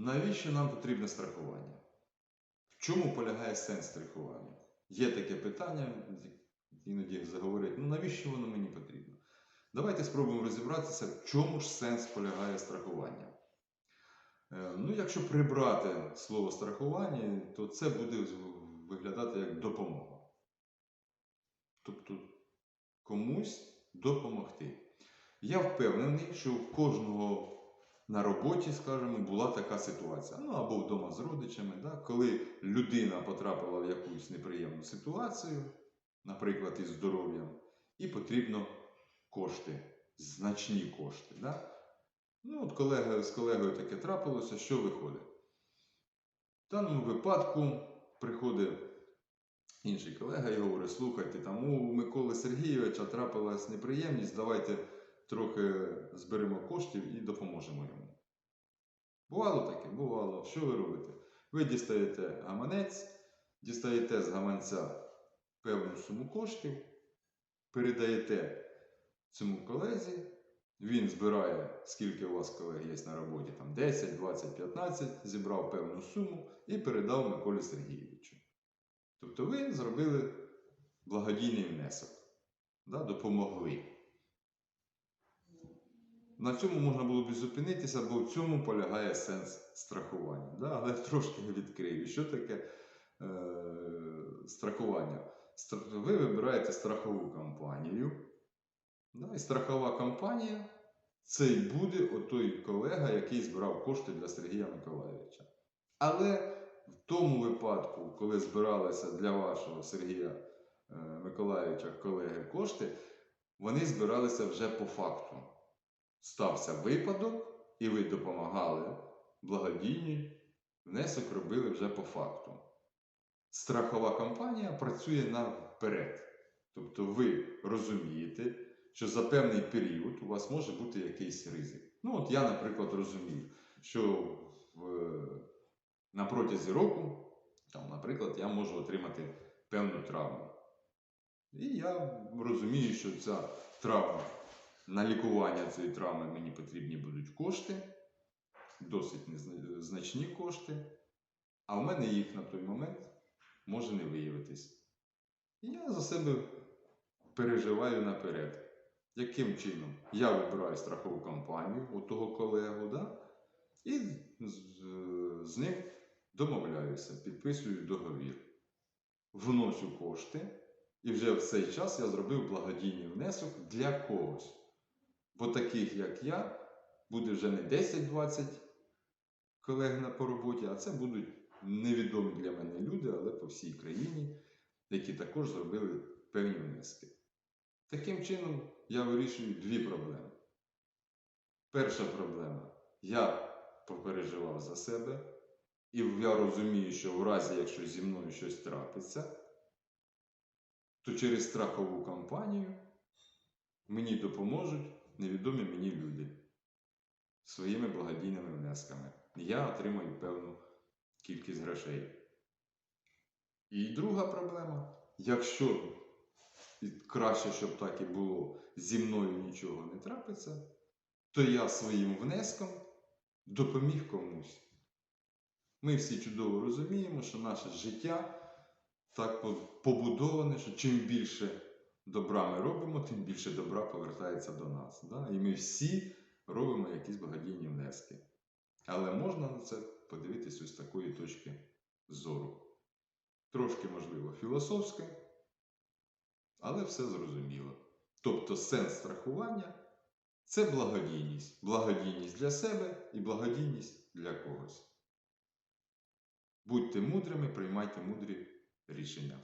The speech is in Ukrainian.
Навіщо нам потрібне страхування? В чому полягає сенс страхування? Є таке питання, іноді заговорять, ну навіщо воно мені потрібно? Давайте спробуємо розібратися, в чому ж сенс полягає страхування. Е, Ну, якщо прибрати слово страхування, то це буде виглядати як допомога. Тобто комусь допомогти. Я впевнений, що в кожного на роботі, скажімо, була така ситуація. Ну або вдома з родичами, да? коли людина потрапила в якусь неприємну ситуацію, наприклад, із здоров'ям, і потрібно кошти, значні кошти. Да? Ну, от колега, з колегою таке трапилося, що виходить? В даному випадку приходить інший колега і говорить: слухайте, там у Миколи Сергійовича трапилась неприємність, давайте трохи зберемо коштів і допоможемо йому. Бувало таке? Бувало. Що ви робите? Ви дістаєте гаманець, дістаєте з гаманця певну суму коштів, передаєте цьому колезі, він збирає, скільки у вас колег є на роботі, там 10, 20, 15, зібрав певну суму і передав Миколі Сергійовичу. Тобто ви зробили благодійний внесок, да, допомогли. На цьому можна було б зупинитися, бо в цьому полягає сенс страхування. Да? Але трошки відкрию. Що таке е, страхування? Ви вибираєте страхову компанію. Да? І страхова компанія це і буде отой колега, який збирав кошти для Сергія Миколаївича. Але в тому випадку, коли збиралися для вашого Сергія е, Миколаївича колеги кошти, вони збиралися вже по факту стався випадок, і ви допомагали благодійний внесок робили вже по факту. Страхова компанія працює наперед. Тобто ви розумієте, що за певний період у вас може бути якийсь ризик. Ну, от я, наприклад, розумів, що в, на протязі року, там, наприклад, я можу отримати певну травму. І я розумію, що ця травма на лікування цієї травми мені потрібні будуть кошти, досить значні кошти, а в мене їх на той момент може не виявитись. І я за себе переживаю наперед. Яким чином? Я вибираю страхову компанію у того колегу, да? і з, ним домовляюся, підписую договір, вношу кошти, і вже в цей час я зробив благодійний внесок для когось. Бо таких, як я, буде вже не 10-20 колег на по роботі, а це будуть невідомі для мене люди, але по всій країні, які також зробили певні внески. Таким чином, я вирішую дві проблеми. Перша проблема я попереживав за себе, і я розумію, що в разі, якщо зі мною щось трапиться, то через страхову компанію мені допоможуть невідомі мені люди своїми благодійними внесками. Я отримаю певну кількість грошей. І друга проблема, якщо краще, щоб так і було, зі мною нічого не трапиться, то я своїм внеском допоміг комусь. Ми всі чудово розуміємо, що наше життя так побудоване, що чим більше добра ми робимо, тим більше добра повертається до нас. Да? І ми всі робимо якісь благодійні внески. Але можна на це подивитись ось такої точки зору. Трошки, можливо, філософське, але все зрозуміло. Тобто сенс страхування це благодійність. Благодійність для себе і благодійність для когось. Будьте мудрими, приймайте мудрі рішення.